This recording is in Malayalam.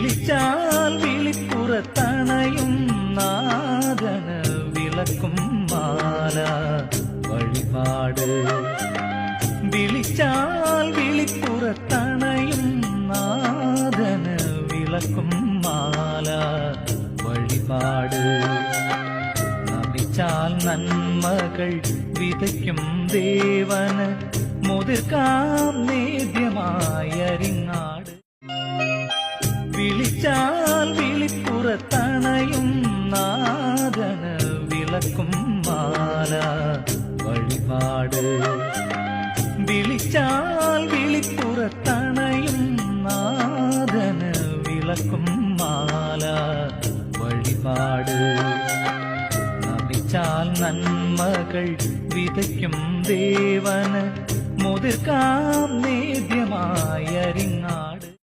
വിളിച്ചാൽ വിളിപ്പുറത്തണയും നാദന വിളക്കും മാല വഴിപാട്. വിളിച്ചാൽ വിളിപ്പുറത്തണയും നാദന വിളക്കും മാല വഴിപാട്. നമിച്ചാൽ നന്മകൾ വിതയ്ക്കും ദേവന് മുതിർക്കാം നേദ്യമായരിങ്ങാട് വിളിച്ചാൽ വിളിപ്പുറത്തണയും നാദന വിളക്കും മാല വഴിപാട്. വിളിച്ചാൽ വിളിപ്പുറത്തണയും നാദന വിളക്കും മാല വഴിപാട്. നമിച്ചാൽ നന്മകൾ വിതയ്ക്കും ദേവന്. മുതിർക്കാം നേദ്യമായരിങ്ങാട്